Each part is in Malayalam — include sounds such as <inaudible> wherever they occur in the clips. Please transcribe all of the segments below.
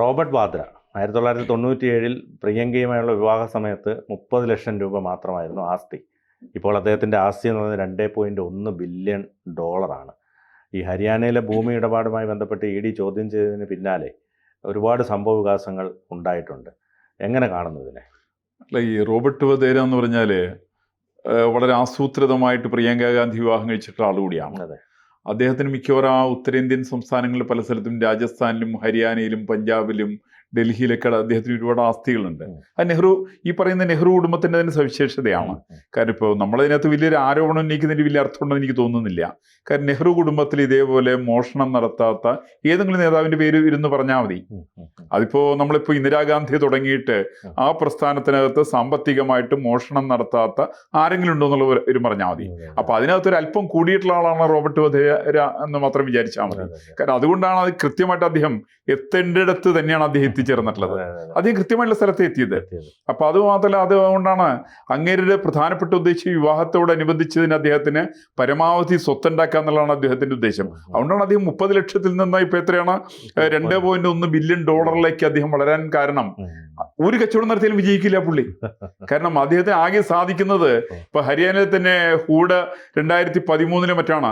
റോബർട്ട് വാദ്ര ആയിരത്തി തൊള്ളായിരത്തി തൊണ്ണൂറ്റി ഏഴിൽ പ്രിയങ്കയുമായുള്ള വിവാഹ സമയത്ത് മുപ്പത് ലക്ഷം രൂപ മാത്രമായിരുന്നു ആസ്തി. ഇപ്പോൾ അദ്ദേഹത്തിന്റെ ആസ്തി എന്ന് പറയുന്നത് രണ്ടേ പോയിന്റ് ഒന്ന് ബില്യൺ ഡോളറാണ്. ഈ ഹരിയാനയിലെ ഭൂമി ഇടപാടുമായി ബന്ധപ്പെട്ട് ഇ ഡി ചോദ്യം ചെയ്തതിന് പിന്നാലെ ഒരുപാട് സംഭവ വികാസങ്ങൾ ഉണ്ടായിട്ടുണ്ട്. എങ്ങനെ കാണുന്നു ഇതിനെ? അല്ല ഈ റോബർട്ട് വധേര എന്ന് പറഞ്ഞാൽ വളരെ ആസൂത്രിതമായിട്ട് പ്രിയങ്ക ഗാന്ധി വിവാഹം കഴിച്ചിട്ടുള്ള ആളുകൂടിയാണ് അതെ. അദ്ദേഹത്തിന് മിക്കവാറും ആ ഉത്തരേന്ത്യൻ സംസ്ഥാനങ്ങളിൽ പല സ്ഥലത്തും രാജസ്ഥാനിലും ഹരിയാനയിലും പഞ്ചാബിലും ഡൽഹിയിലൊക്കെ അദ്ദേഹത്തിന് ഒരുപാട് ആസ്തികളുണ്ട്. അത് ആ നെഹ്റു ഈ പറയുന്ന നെഹ്റു കുടുംബത്തിന്റെ തന്നെ സവിശേഷതയാണ്. കാരണം ഇപ്പോൾ നമ്മളതിനകത്ത് വലിയൊരു ആരോപണം ഉന്നയിക്കുന്നതിന് വലിയ അർത്ഥമുണ്ടെന്ന് എനിക്ക് തോന്നുന്നില്ല. കാരണം നെഹ്റു കുടുംബത്തിൽ ഇതേപോലെ മോഷണം നടത്താത്ത ഏതെങ്കിലും നേതാവിന്റെ പേര് ഇരുന്ന് പറഞ്ഞാൽ മതി. അതിപ്പോൾ ഉം, ഉം. അതിപ്പോ നമ്മളിപ്പോ ഇന്ദിരാഗാന്ധി തുടങ്ങിയിട്ട് ആ പ്രസ്ഥാനത്തിനകത്ത് സാമ്പത്തികമായിട്ട് മോഷണം നടത്താത്ത ആരെങ്കിലും ഉണ്ടോ എന്നുള്ള ഒരു- പറഞ്ഞാൽ മതി. അപ്പോൾ അതിനകത്ത് ഒരു അല്പം കൂടിയിട്ടുള്ള ആളാണ് റോബർട്ട് വധേര എന്ന് മാത്രം വിചാരിച്ചാൽ മതി. കാരണം അതുകൊണ്ടാണ് അത് കൃത്യമായിട്ട് അദ്ദേഹം എത്തേണ്ടിടത്ത് തന്നെയാണ് അദ്ദേഹം എത്തിച്ചേർന്നിട്ടുള്ളത്. അദ്ദേഹം കൃത്യമായിട്ടുള്ള സ്ഥലത്ത് എത്തിയത്. അപ്പൊ അത് മാത്രമല്ല അതുകൊണ്ടാണ് അങ്ങേരുടെ പ്രധാനപ്പെട്ട ഉദ്ദേശം വിവാഹത്തോടനുബന്ധിച്ചതിന് അദ്ദേഹത്തിന് പരമാവധി സ്വത്തുണ്ടാക്കുക എന്നുള്ളതാണ് അദ്ദേഹത്തിന്റെ ഉദ്ദേശം. അതുകൊണ്ടാണ് അദ്ദേഹം മുപ്പത് ലക്ഷത്തിൽ നിന്ന് ഇപ്പൊ എത്രയാണ്? രണ്ട് പോയിന്റ് ഒന്ന് ബില്യൺ ഡോളറിലേക്ക് അദ്ദേഹം വളരാൻ കാരണം ഒരു കച്ചവടം നടത്തിയാലും വിജയിക്കില്ല പുള്ളി. <laughs> കാരണം അദ്ദേഹത്തിന് ആകെ സാധിക്കുന്നത് ഇപ്പൊ ഹരിയാനയിൽ തന്നെ ഹൂഡ് രണ്ടായിരത്തി പതിമൂന്നിലെ മറ്റാണ്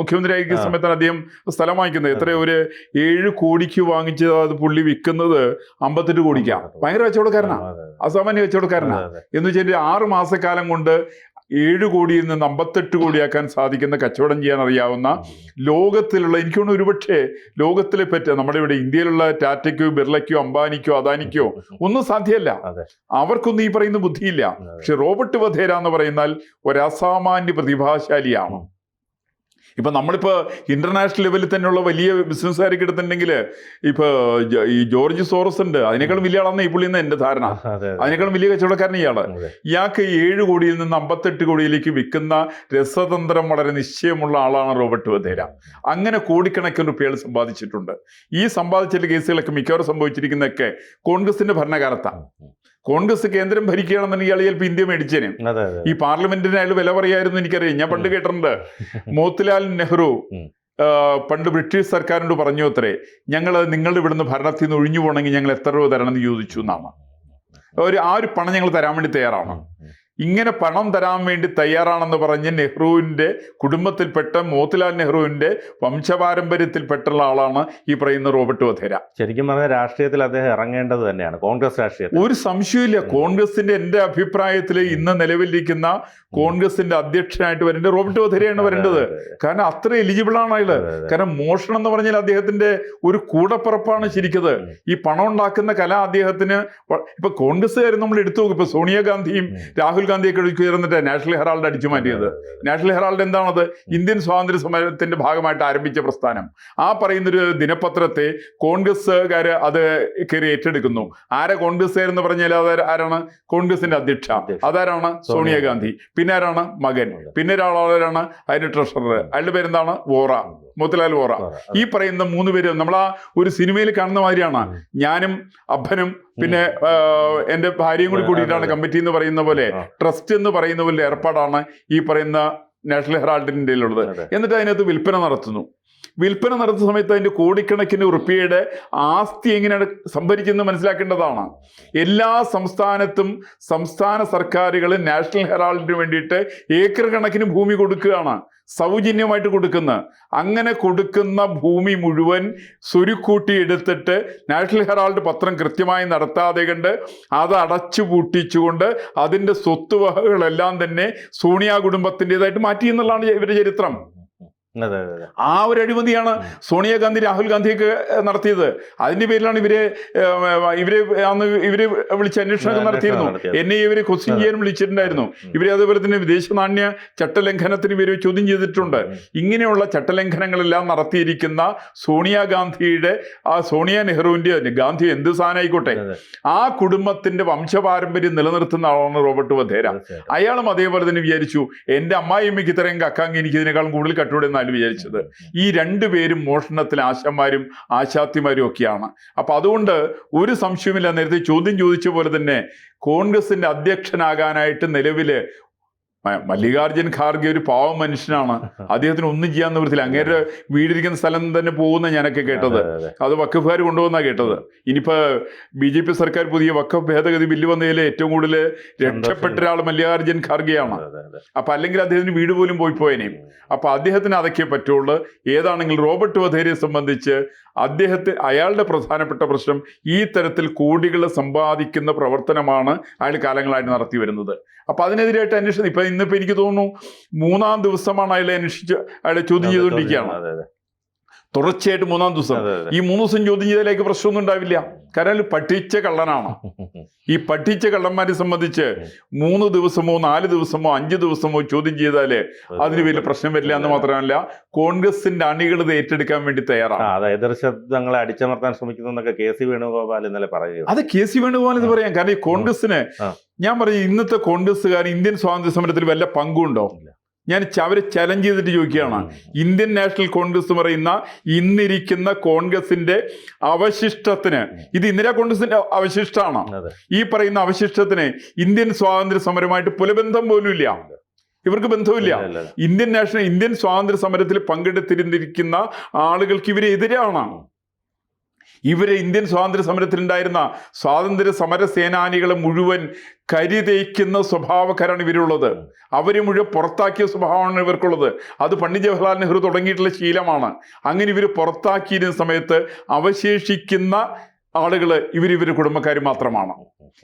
മുഖ്യമന്ത്രി ആയിരിക്കുന്ന സമയത്താണ് അദ്ദേഹം സ്ഥലം വാങ്ങിക്കുന്നത്. എത്ര ഒരു ഏഴ് കോടിക്ക് വാങ്ങിച്ച് അത് പുള്ളി വിൽക്കുന്നത് അമ്പത്തെട്ട് കോടിക്കാണ് ഭയങ്കര അതെ, അസാമാന്യ കച്ചവടക്കാരനാ. എന്ന് വെച്ചാൽ ആറ് മാസക്കാലം കൊണ്ട് ഏഴ് കോടിയിൽ നിന്ന് അമ്പത്തെട്ട് കോടിയാക്കാൻ സാധിക്കുന്ന കച്ചവടം ചെയ്യാൻ അറിയാവുന്ന ലോകത്തിലുള്ള എനിക്ക് തോന്നുന്നു ഒരുപക്ഷെ ലോകത്തിലെ പറ്റ നമ്മുടെ ഇവിടെ ഇന്ത്യയിലുള്ള ടാറ്റയ്ക്കോ ബിർളയ്ക്കോ അംബാനിക്കോ അദാനിക്കോ ഒന്നും സാധ്യമല്ല. അവർക്കൊന്നും ഈ പറയുന്ന ബുദ്ധിയില്ല. പക്ഷെ റോബർട്ട് വധേര എന്ന് പറയുന്നാൽ ഒരു അസാമാന്യ പ്രതിഭാശാലിയാണ് ഇപ്പൊ നമ്മളിപ്പോൾ ഇന്റർനാഷണൽ ലെവലിൽ തന്നെയുള്ള വലിയ ബിസിനസ്സുകാരൊക്കെ എടുത്തിട്ടുണ്ടെങ്കിൽ ഇപ്പോൾ ഈ ജോർജ് സോറസ് ഉണ്ട്. അതിനേക്കാളും വലിയ ആളാണ് ഈ പുള്ളി എന്ന് എന്റെ ധാരണ. അതെ, അതെ. അതിനേക്കാളും വലിയ കച്ചവടക്കാരൻ ഇയാൾ. അതെ. ഇയാൾക്ക് ഏഴ് കോടിയിൽ നിന്ന് അമ്പത്തെട്ട് കോടിയിലേക്ക് വിൽക്കുന്ന രസതന്ത്രം വളരെ നിശ്ചയമുള്ള ആളാണ് റോബർട്ട് വധേര. അങ്ങനെ കോടിക്കണക്കിന് റുപ്യകൾ സമ്പാദിച്ചിട്ടുണ്ട്. ഈ സമ്പാദിച്ചിട്ടുള്ള കേസുകളൊക്കെ മിക്കവാറും സംഭവിച്ചിരിക്കുന്നതൊക്കെ കോൺഗ്രസിന്റെ ഭരണകാലത്താണ് കോൺഗ്രസ് കേന്ദ്രം ഭരിക്കുകയാണെന്നുണ്ടെങ്കിൽ അയാൾ ചിലപ്പോൾ ഇന്ത്യ മേടിച്ചേനെ. ഈ പാർലമെന്റിന് അയാൾ വില പറയായിരുന്നു എനിക്കറിയാം. ഞാൻ പണ്ട് കേട്ടിട്ടുണ്ട്. <laughs> മോത്തിലാൽ നെഹ്റു പണ്ട് ബ്രിട്ടീഷ് സർക്കാരിനോട് പറഞ്ഞു അത്രേ ഞങ്ങൾ നിങ്ങളുടെ ഇവിടുന്ന് ഭരണത്തിൽ നിന്ന് ഒഴിഞ്ഞു പോകണമെങ്കിൽ ഞങ്ങൾ എത്ര രൂപ തരണം എന്ന് ചോദിച്ചു എന്നാണ്. ഒരു ആ ഒരു പണം ഞങ്ങൾ തരാൻ വേണ്ടി തയ്യാറാണ്. ഇങ്ങനെ പണം തരാൻ വേണ്ടി തയ്യാറാണെന്ന് പറഞ്ഞ് നെഹ്റുവിന്റെ കുടുംബത്തിൽപ്പെട്ട മോത്തിലാൽ നെഹ്റുവിന്റെ വംശപാരമ്പര്യത്തിൽപ്പെട്ടുള്ള ആളാണ് ഈ പറയുന്ന റോബർട്ട് വധേര. ശരിക്കും പറഞ്ഞാൽ രാഷ്ട്രീയത്തിൽ അദ്ദേഹം ഇറങ്ങേണ്ടത് തന്നെയാണ്. കോൺഗ്രസ് രാഷ്ട്രീയത്തിൽ. ഒരു സംശയമില്ല കോൺഗ്രസിന്റെ എന്റെ അഭിപ്രായത്തിൽ ഇന്ന് നിലവിലിരിക്കുന്ന കോൺഗ്രസിന്റെ അധ്യക്ഷനായിട്ട് വരേണ്ടത് റോബർട്ട് വധേരയാണ് വരേണ്ടത്. കാരണം അത്ര എലിജിബിൾ ആണ് അയാൾ. കാരണം മോഷണം എന്ന് പറഞ്ഞാൽ അദ്ദേഹത്തിന്റെ ഒരു കൂടപ്പുറപ്പാണ് ശരിക്കത്. ഈ പണം ഉണ്ടാക്കുന്ന കല അദ്ദേഹത്തിന് ഇപ്പൊ കോൺഗ്രസ്സുകാരും നമ്മൾ എടുത്തു നോക്കും. ഇപ്പൊ സോണിയാഗാന്ധിയും രാഹുൽ ഗാന്ധിയൊക്കെ ഉയർന്നിട്ട് നാഷണൽ ഹെറാൾഡ് അടിച്ചു മാറ്റിയത്. നാഷണൽ ഹെറാൾഡ് എന്താണത്? ഇന്ത്യൻ സ്വാതന്ത്ര്യ സമരത്തിന്റെ ഭാഗമായിട്ട് ആരംഭിച്ച പ്രസ്ഥാനം. ആ പറയുന്നൊരു ദിനപത്രത്തെ കോൺഗ്രസ്സുകാർ അത് കയറി ഏറ്റെടുക്കുന്നു. ആരെ കോൺഗ്രസ്സുകാരെന്ന് പറഞ്ഞാൽ അത് ആരാണ്? കോൺഗ്രസിന്റെ അധ്യക്ഷ. അതാരാണ്? സോണിയാഗാന്ധി പിന്നെ ആരാണ്? മകൻ. പിന്നെ ഒരാളാരാണ്? അതിന്റെ ട്രഷറർ അയാളുടെ പേരെന്താണ്? വോറ. മോത്തിലാൽ വോറ. ഈ പറയുന്ന മൂന്ന് പേര് നമ്മൾ ആ ഒരു സിനിമയിൽ കാണുന്ന മാതിരിയാണ്. ഞാനും അപ്പനും പിന്നെ എന്റെ എന്റെ ഭാര്യയും കൂടി കൂടിയിട്ടാണ് കമ്മിറ്റി എന്ന് പറയുന്ന പോലെ. ട്രസ്റ്റ് എന്ന് പറയുന്ന വലിയ ഏർപ്പാടാണ് ഈ പറയുന്ന നാഷണൽ ഹെറാൾഡിന്റെ ഉള്ളത് എന്നിട്ട് അതിനകത്ത് വിൽപ്പന നടത്തുന്നു. വിൽപ്പന നടത്തുന്ന സമയത്ത് അതിന്റെ കോടിക്കണക്കിന് റുപ്യയുടെ ആസ്തി എങ്ങനെയാണ് സംഭരിക്കുന്നത് മനസ്സിലാക്കേണ്ടതാണ്. എല്ലാ സംസ്ഥാനത്തും സംസ്ഥാന സർക്കാരുകൾ നാഷണൽ ഹെറാൾഡിന് വേണ്ടിയിട്ട് ഏക്കർ കണക്കിന് ഭൂമി കൊടുക്കുകയാണ്. സൗജന്യമായിട്ട് കൊടുക്കുന്ന അങ്ങനെ കൊടുക്കുന്ന ഭൂമി മുഴുവൻ സ്വരുക്കൂട്ടി എടുത്തിട്ട് നാഷണൽ ഹെറാൾഡ് പത്രം കൃത്യമായി നടത്താതെ കണ്ട് അത് അടച്ചു പൂട്ടിച്ചുകൊണ്ട് അതിന്റെ സ്വത്തുവകകളെല്ലാം തന്നെ സോണിയ കുടുംബത്തിന്റെതായിട്ട് മാറ്റി എന്നുള്ളതാണ് ഇവരുടെ ചരിത്രം. ആ ഒരു അഴിമതിയാണ് സോണിയാഗാന്ധി രാഹുൽ ഗാന്ധിയൊക്കെ നടത്തിയത്. അതിന്റെ പേരിലാണ് ഇവരെ ഇവർ അന്ന് ഇവർ വിളിച്ച് അന്വേഷണം അന്വേഷണം നടത്തിയിരുന്നു. എന്നെ ഇവരെ ക്വസ്റ്റ്യൻ ചെയ്യാൻ വിളിച്ചിട്ടുണ്ടായിരുന്നു. ഇവരെ അതുപോലെ തന്നെ വിദേശ നാണ്യ ചട്ടലംഘനത്തിന് ഇവരെ ചോദ്യം ചെയ്തിട്ടുണ്ട്. ഇങ്ങനെയുള്ള ചട്ടലംഘനങ്ങളെല്ലാം നടത്തിയിരിക്കുന്ന സോണിയാഗാന്ധിയുടെ ആ സോണിയ നെഹ്റുവിന്റെ ഗാന്ധി എന്ത് സാധനമായിക്കോട്ടെ ആ കുടുംബത്തിന്റെ വംശപാരമ്പര്യം നിലനിർത്തുന്ന ആളാണ് റോബർട്ട് വധേര. അയാളും അതേപോലെ തന്നെ വിചാരിച്ചു എന്റെ അമ്മായിയമ്മയ്ക്ക് ഇത്രയും കക്കാങ്കി എനിക്ക് ഇതിനേക്കാളും കൂടുതൽ കട്ടുകൂടെ വിചാരിച്ചത്. ഈ രണ്ടുപേരും മോഷണത്തിൽ ആശാന്മാരും ആശാത്തിമാരും ഒക്കെയാണ്. അപ്പൊ അതുകൊണ്ട് ഒരു സംശയമില്ല നേരത്തെ ചോദ്യം ചോദിച്ച പോലെ തന്നെ കോൺഗ്രസിന്റെ അധ്യക്ഷനാകാനായിട്ട് നിലവിൽ മ- മല്ലികാർജുൻ ഖാർഗെ ഒരു പാവം മനുഷ്യനാണ്. <laughs> അദ്ദേഹത്തിന് ഒന്നും ചെയ്യാൻ നിവൃത്തില്ല അങ്ങേരുടെ വീടിരിക്കുന്ന സ്ഥലം തന്നെ പോകുന്ന ഞാനൊക്കെ കേട്ടത്. അതെ, വക്കഫുകാർ കൊണ്ടുവന്നാ കേട്ടത്. ഇനിയിപ്പോ ബി ജെ പി സർക്കാർ പുതിയ വക്കഫ് ഭേദഗതി ബില്ല് വന്നതിൽ ഏറ്റവും കൂടുതൽ രക്ഷപ്പെട്ട ഒരാൾ മല്ലികാർജുൻ ഖാർഗെയാണ്. അപ്പൊ അല്ലെങ്കിൽ അദ്ദേഹത്തിന് വീട് പോലും പോയി പോയനേയും അപ്പൊ അദ്ദേഹത്തിന് അതൊക്കെ പറ്റുള്ളൂ. ഏതാണെങ്കിൽ റോബർട്ട് വധേരയെ സംബന്ധിച്ച് അദ്ദേഹത്തെ അയാളുടെ പ്രധാനപ്പെട്ട പ്രശ്നം ഈ തരത്തിൽ കോടികൾ സമ്പാദിക്കുന്ന പ്രവർത്തനമാണ് അയാൾ കാലങ്ങളായിട്ട് നടത്തി വരുന്നത്. അപ്പൊ അതിനെതിരായിട്ട് അന്വേഷണം. ഇപ്പൊ ഇന്നിപ്പോ എനിക്ക് തോന്നുന്നു മൂന്നാം ദിവസമാണ് അയാളെ അന്വേഷിച്ച് അയാളെ ചോദ്യം ചെയ്തുകൊണ്ടിരിക്കുകയാണ് അതെ, അതെ. തുടർച്ചയായിട്ട് മൂന്നാം ദിവസം. ഈ മൂന്ന് ദിവസം ചോദ്യം ചെയ്തതിലേക്ക് പ്രശ്നമൊന്നും ഉണ്ടാവില്ല. കാരണം പഠിച്ച കള്ളനാണ്. ഈ പഠിച്ച കള്ളന്മാരെ സംബന്ധിച്ച് മൂന്ന് ദിവസമോ നാല് ദിവസമോ അഞ്ച് ദിവസമോ ചോദ്യം ചെയ്താലേ അതിന് വലിയ പ്രശ്നം വരില്ല എന്ന് മാത്രമല്ല കോൺഗ്രസിന്റെ അണികൾ ഇത് ഏറ്റെടുക്കാൻ വേണ്ടി തയ്യാറാണ്. അടിച്ചമർത്താൻ ശ്രമിക്കുന്നു കെ സി വേണുഗോപാൽ ഇന്നലെ പറയുക അത് കെ സി വേണുഗോപാൽ എന്ന് പറയാം. കാരണം ഈ കോൺഗ്രസിന് ഞാൻ പറയും ഇന്നത്തെ കോൺഗ്രസ്സുകാർ ഇന്ത്യൻ സ്വാതന്ത്ര്യ സമരത്തിൽ വല്ല പങ്കുണ്ടോ. ഞാൻ അവരെ ചലഞ്ച് ചെയ്തിട്ട് ചോദിക്കുകയാണ്. ഇന്ത്യൻ നാഷണൽ കോൺഗ്രസ് എന്ന് പറയുന്ന ഇന്നിരിക്കുന്ന കോൺഗ്രസിന്റെ അവശിഷ്ടത്തിന്. ഇത് ഇന്ദിരാ കോൺഗ്രസിന്റെ അവശിഷ്ടമാണ്. ഈ പറയുന്ന അവശിഷ്ടത്തിന് ഇന്ത്യൻ സ്വാതന്ത്ര്യ സമരമായിട്ട് പുലബന്ധം പോലും ഇല്ല. ഇവർക്ക് ബന്ധമില്ല. ഇന്ത്യൻ നാഷണൽ ഇന്ത്യൻ സ്വാതന്ത്ര്യ സമരത്തിൽ പങ്കെടുത്തിരുന്നിരിക്കുന്ന ആളുകൾക്ക് ഇവരെ എതിരാണ്. ഇവരെ ഇന്ത്യൻ സ്വാതന്ത്ര്യ സമരത്തിലുണ്ടായിരുന്ന സ്വാതന്ത്ര്യ സമര സേനാനികളെ മുഴുവൻ കരി തേക്കുന്ന സ്വഭാവക്കാരാണ് ഇവരുള്ളത്. അവരെ മുഴുവൻ പുറത്താക്കിയ സ്വഭാവമാണ് ഇവർക്കുള്ളത്. അത് പണ്ഡിറ്റ് ജവഹർലാൽ നെഹ്റു തുടങ്ങിയിട്ടുള്ള ശീലമാണ്. അങ്ങനെ ഇവർ പുറത്താക്കിയിരുന്ന സമയത്ത് അവശേഷിക്കുന്ന ആളുകൾ ഇവർ ഇവരുടെ കുടുംബക്കാർ മാത്രമാണ്.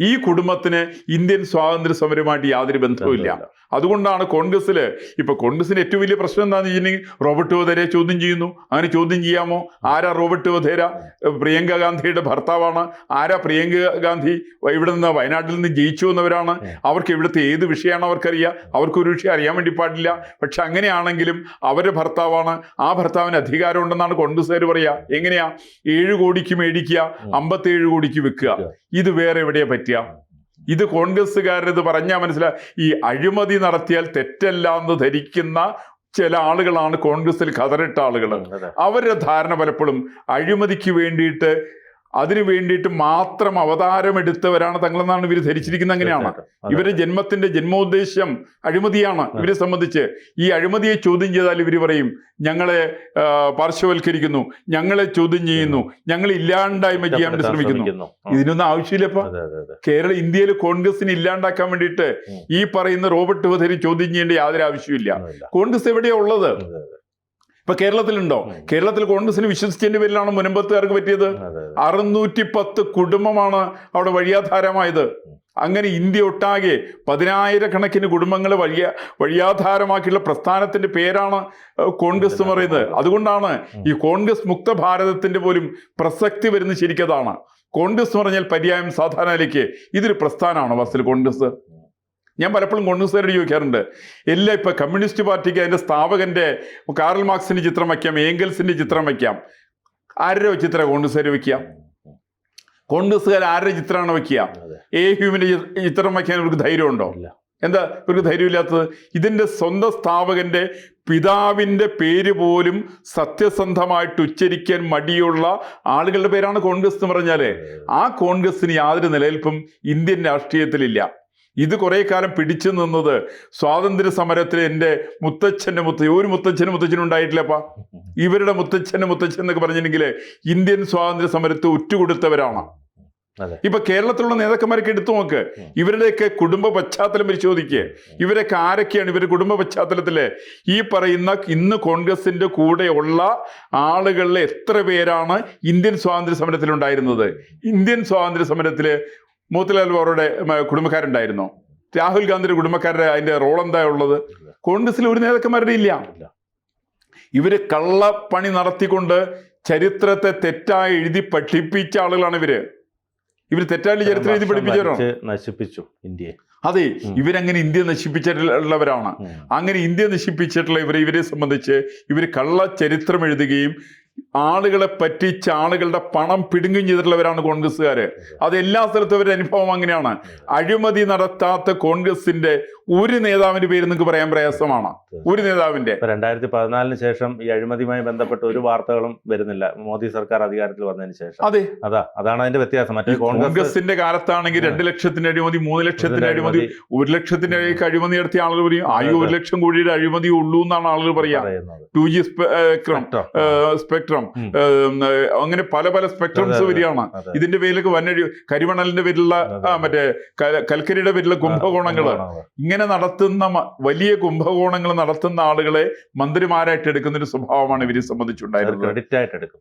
ഈ കുടുംബത്തിന് ഇന്ത്യൻ സ്വാതന്ത്ര്യ സമരമായിട്ട് യാതൊരു ബന്ധവുമില്ല. അതുകൊണ്ടാണ് കോൺഗ്രസ്സിൽ ഇപ്പൊ കോൺഗ്രസിന് ഏറ്റവും വലിയ പ്രശ്നം എന്താണെന്ന് വെച്ചിട്ടുണ്ടെങ്കിൽ റോബർട്ട് വധേരയെ ചോദ്യം ചെയ്യുന്നു. അങ്ങനെ ചോദ്യം ചെയ്യാമോ? ആരാ റോബർട്ട് വധേര? പ്രിയങ്ക ഗാന്ധിയുടെ ഭർത്താവാണ്. ആരാ പ്രിയങ്ക ഗാന്ധി? ഇവിടെ നിന്ന് വയനാട്ടിൽ നിന്ന് ജയിച്ചു വന്നവരാണ്. അവർക്ക് ഇവിടുത്തെ ഏത് വിഷയമാണ് അവർക്കറിയാം? അവർക്ക് ഒരു വിഷയം അറിയാൻ വേണ്ടി പാടില്ല. പക്ഷെ അങ്ങനെയാണെങ്കിലും അവരുടെ ഭർത്താവാണ്. ആ ഭർത്താവിന് അധികാരമുണ്ടെന്നാണ് കോൺഗ്രസ്സുകാർ പറയുക എങ്ങനെയാ? ഏഴ് കോടിക്ക് മേടിക്കുക. അമ്പത്തേഴ് കോടിക്ക് വിൽക്കുക. ഇത് വേറെ എവിടെയാ പറ്റുക ഇത് കോൺഗ്രസ്സുകാരത് പറഞ്ഞാൽ മനസ്സിലാ ഈ അഴിമതി നടത്തിയാൽ തെറ്റല്ല എന്ന് ധരിക്കുന്ന ചില ആളുകളാണ് കോൺഗ്രസിൽ കതറിട്ട ആളുകൾ അവരുടെ ധാരണ പലപ്പോഴും അഴിമതിക്ക് വേണ്ടിയിട്ട് അതിനു വേണ്ടിയിട്ട് മാത്രം അവതാരം അവതാരമെടുത്തവരാണ് തങ്ങളെന്നാണ് ഇവർ ധരിച്ചിരിക്കുന്നത് അങ്ങനെയാണ്. ഇവർ ഇവരുടെ ജന്മത്തിന്റെ ജന്മോദ്ദേശ്യം അഴിമതിയാണ് ഇവരെ സംബന്ധിച്ച്. ഈ അഴിമതിയെ ചോദ്യം ചെയ്താൽ ഇവർ പറയും ഞങ്ങളെ പാർശ്വവൽക്കരിക്കുന്നു ഞങ്ങളെ ചോദ്യം ചെയ്യുന്നു ഞങ്ങൾ ഇല്ലാണ്ടായ്മ ചെയ്യാൻ വേണ്ടി ശ്രമിക്കുന്നു. ഇതിനൊന്നും ആവശ്യമില്ലപ്പ കേരള ഇന്ത്യയിൽ കോൺഗ്രസിനെ ഇല്ലാണ്ടാക്കാൻ വേണ്ടിയിട്ട് ഈ പറയുന്ന റോബർട്ട് വധരി ചോദ്യം ചെയ്യേണ്ട യാതൊരു ആവശ്യമില്ല കോൺഗ്രസ് എവിടെയാ ഉള്ളത്. ഇപ്പൊ കേരളത്തിലുണ്ടോ? കേരളത്തിൽ കോൺഗ്രസിന് വിശ്വസിച്ചതിന്റെ പേരിലാണ് മുനമ്പത്തുകാർക്ക് പറ്റിയത്. അറുന്നൂറ്റി പത്ത് കുടുംബമാണ് അവിടെ വഴിയാധാരമായത്. അങ്ങനെ ഇന്ത്യ ഒട്ടാകെ പതിനായിരക്കണക്കിന് കുടുംബങ്ങളെ വഴിയ വഴിയാധാരമാക്കിയുള്ള പ്രസ്ഥാനത്തിന്റെ പേരാണ് കോൺഗ്രസ് എന്ന് പറയുന്നത്. അതുകൊണ്ടാണ് ഈ കോൺഗ്രസ് മുക്ത ഭാരതത്തിന്റെ പോലും പ്രസക്തി വരുന്ന ശരിക്കതാണ്. കോൺഗ്രസ് എന്ന് പറഞ്ഞാൽ പര്യായം സാധാരണയിലേക്ക് ഇതൊരു പ്രസ്ഥാനമാണ് വസ്തു കോൺഗ്രസ്? ഞാൻ പലപ്പോഴും കോൺഗ്രസ്സുകാരോട് ചോദിക്കാറുണ്ട് എല്ലാം ഇപ്പം കമ്മ്യൂണിസ്റ്റ് പാർട്ടിക്ക് അതിന്റെ സ്ഥാപകന്റെ കാറൽ മാർക്സിന്റെ ചിത്രം വയ്ക്കാം ഏംഗൽസിന്റെ ചിത്രം വയ്ക്കാം. ആരുടെ ചിത്രം കോൺഗ്രസ്സുകാർ വയ്ക്കാം കോൺഗ്രസ്സുകാർ ആരുടെ ചിത്രമാണ് വയ്ക്കുക. എ ഹ്യൂമിന്റെ ചിത്രം വയ്ക്കാൻ ഇവർക്ക് ധൈര്യമുണ്ടോ. എന്താ ഇവർക്ക് ധൈര്യമില്ലാത്തത്? ഇതിന്റെ സ്വന്തം സ്ഥാപകന്റെ പിതാവിന്റെ പേര് പോലും സത്യസന്ധമായിട്ട് ഉച്ചരിക്കാൻ മടിയുള്ള ആളുകളുടെ പേരാണ് കോൺഗ്രസ് എന്ന് പറഞ്ഞാൽ ആ കോൺഗ്രസിന് യാതൊരു നിലനിൽപ്പും ഇന്ത്യൻ രാഷ്ട്രീയത്തിലില്ല. ഇത് കുറെ കാലം പിടിച്ചു നിന്നത് സ്വാതന്ത്ര്യ സമരത്തിൽ എന്റെ മുത്തച്ഛന്റെ മുത്ത ഒരു മുത്തച്ഛനും മുത്തച്ഛനും ഉണ്ടായിട്ടില്ലപ്പാ. ഇവരുടെ മുത്തച്ഛന്റെ മുത്തച്ഛൻ എന്നൊക്കെ പറഞ്ഞിട്ടുണ്ടെങ്കിൽ ഇന്ത്യൻ സ്വാതന്ത്ര്യ സമരത്തെ ഉറ്റുകൊടുത്തവരാണ്. ഇപ്പൊ കേരളത്തിലുള്ള നേതാക്കന്മാരൊക്കെ എടുത്തു നോക്ക്. ഇവരുടെയൊക്കെ കുടുംബ പശ്ചാത്തലം പരിശോധിക്കുക ഇവരൊക്കെ ആരൊക്കെയാണ് ഇവരുടെ കുടുംബ പശ്ചാത്തലത്തിൽ? ഈ പറയുന്ന ഇന്ന് കോൺഗ്രസിന്റെ കൂടെയുള്ള ആളുകളിൽ എത്ര പേരാണ് ഇന്ത്യൻ സ്വാതന്ത്ര്യ സമരത്തിൽ ഉണ്ടായിരുന്നത് ഇന്ത്യൻ സ്വാതന്ത്ര്യ സമരത്തിൽ മോത്തിലാൽ വോറയുടെ കുടുംബക്കാരുണ്ടായിരുന്നോ. രാഹുൽ ഗാന്ധിയുടെ കുടുംബക്കാരുടെ അതിന്റെ റോൾ എന്താ ഉള്ളത്? കോൺഗ്രസിൽ ഒരു നേതാക്കന്മാരുടെ ഇല്ല. ഇവർ കള്ളപ്പണി നടത്തിക്കൊണ്ട് ചരിത്രത്തെ തെറ്റായി എഴുതി പഠിപ്പിച്ച ആളുകളാണ് ഇവർ. ഇവർ തെറ്റായിട്ട് ചരിത്രം എഴുതി പഠിപ്പിച്ചവരാണ്? നശിപ്പിച്ചു ഇന്ത്യയെ. അതെ. ഇവരങ്ങനെ ഇന്ത്യ നശിപ്പിച്ചിട്ടുള്ളവരാണ്. അങ്ങനെ ഇന്ത്യ നശിപ്പിച്ചിട്ടുള്ള ഇവരെ ഇവരെ സംബന്ധിച്ച് ഇവർ കള്ള ചരിത്രം എഴുതുകയും ആളുകളെ പറ്റിച്ച് ആളുകളുടെ പണം പിടുങ്ങും ചെയ്തിട്ടുള്ളവരാണ് കോൺഗ്രസ്സുകാർ അത് എല്ലാ സ്ഥലത്തും അവരുടെ അനുഭവം അങ്ങനെയാണ്. അഴിമതി നടത്താത്ത കോൺഗ്രസിന്റെ ഒരു നേതാവിന്റെ പേര് നിങ്ങൾക്ക് പറയാൻ പ്രയാസമാണ്? ഒരു നേതാവിന്റെ. രണ്ടായിരത്തി പതിനാലിന് ശേഷം ഈ അഴിമതിയുമായി ബന്ധപ്പെട്ട ഒരു വാർത്തകളും വരുന്നില്ല. മോദി സർക്കാർ അധികാരത്തിൽ വന്നതിന് ശേഷം. അതെ. അതാ അതാണ് അതിന്റെ വ്യത്യാസം. മറ്റേ കോൺഗ്രസിന്റെ കാലത്താണെങ്കിൽ രണ്ട് ലക്ഷത്തിന്റെ അഴിമതി മൂന്ന് ലക്ഷത്തിന്റെ അഴിമതി ഒരു ലക്ഷത്തിന്റെ അഴിമതി നടത്തിയ ആളുകൾ പറയും ആയു ഒരു ലക്ഷം കോടിയുടെ അഴിമതി ഉള്ളൂ എന്നാണ് ആളുകൾ പറയാ. Two G spectrum spectrum. അങ്ങനെ പല പല സ്പെക്ട്രംസ്. വരികയാണ്. ഇതിന്റെ പേരിലൊക്കെ വന്നഴി കരിമണലിന്റെ പേരിലുള്ള മറ്റേ കൽക്കരിയുടെ പേരിലുള്ള കുംഭകോണങ്ങൾ. ഇങ്ങനെ നടത്തുന്ന വലിയ കുംഭകോണങ്ങൾ നടത്തുന്ന ആളുകളെ മന്ത്രിമാരായിട്ട് എടുക്കുന്ന ഒരു സ്വഭാവമാണ് ഇവരെ സംബന്ധിച്ചുണ്ടായിരുന്നത്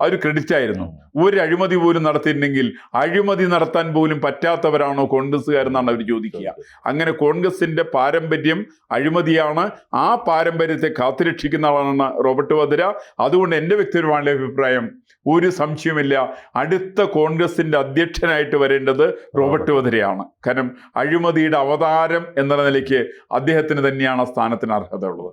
ഒരു ക്രെഡിറ്റ് ആയിരുന്നു. ഒരു അഴിമതി പോലും നടത്തിയിട്ടുണ്ടെങ്കിൽ അഴിമതി നടത്താൻ പോലും പറ്റാത്തവരാണോ കോൺഗ്രസ്സുകാരെന്നാണ് അവർ ചോദിക്കുക. അങ്ങനെ കോൺഗ്രസിന്റെ പാരമ്പര്യം അഴിമതിയാണ്. ആ പാരമ്പര്യത്തെ കാത്തുരക്ഷിക്കുന്ന ആളാണ് റോബർട്ട് വദ്ര. അതുകൊണ്ട് എന്റെ വ്യക്തിപരമായ അഭിപ്രായം ഒരു സംശയമില്ല അടുത്ത കോൺഗ്രസിന്റെ അധ്യക്ഷനായിട്ട് വരേണ്ടത് റോബർട്ട് വദ്രയാണ്. കാരണം അഴിമതിയുടെ അവതാരം എന്ന നിലയ്ക്ക് അദ്ദേഹത്തിന് തന്നെയാണ് ആ സ്ഥാനത്തിന് അർഹത ഉള്ളത്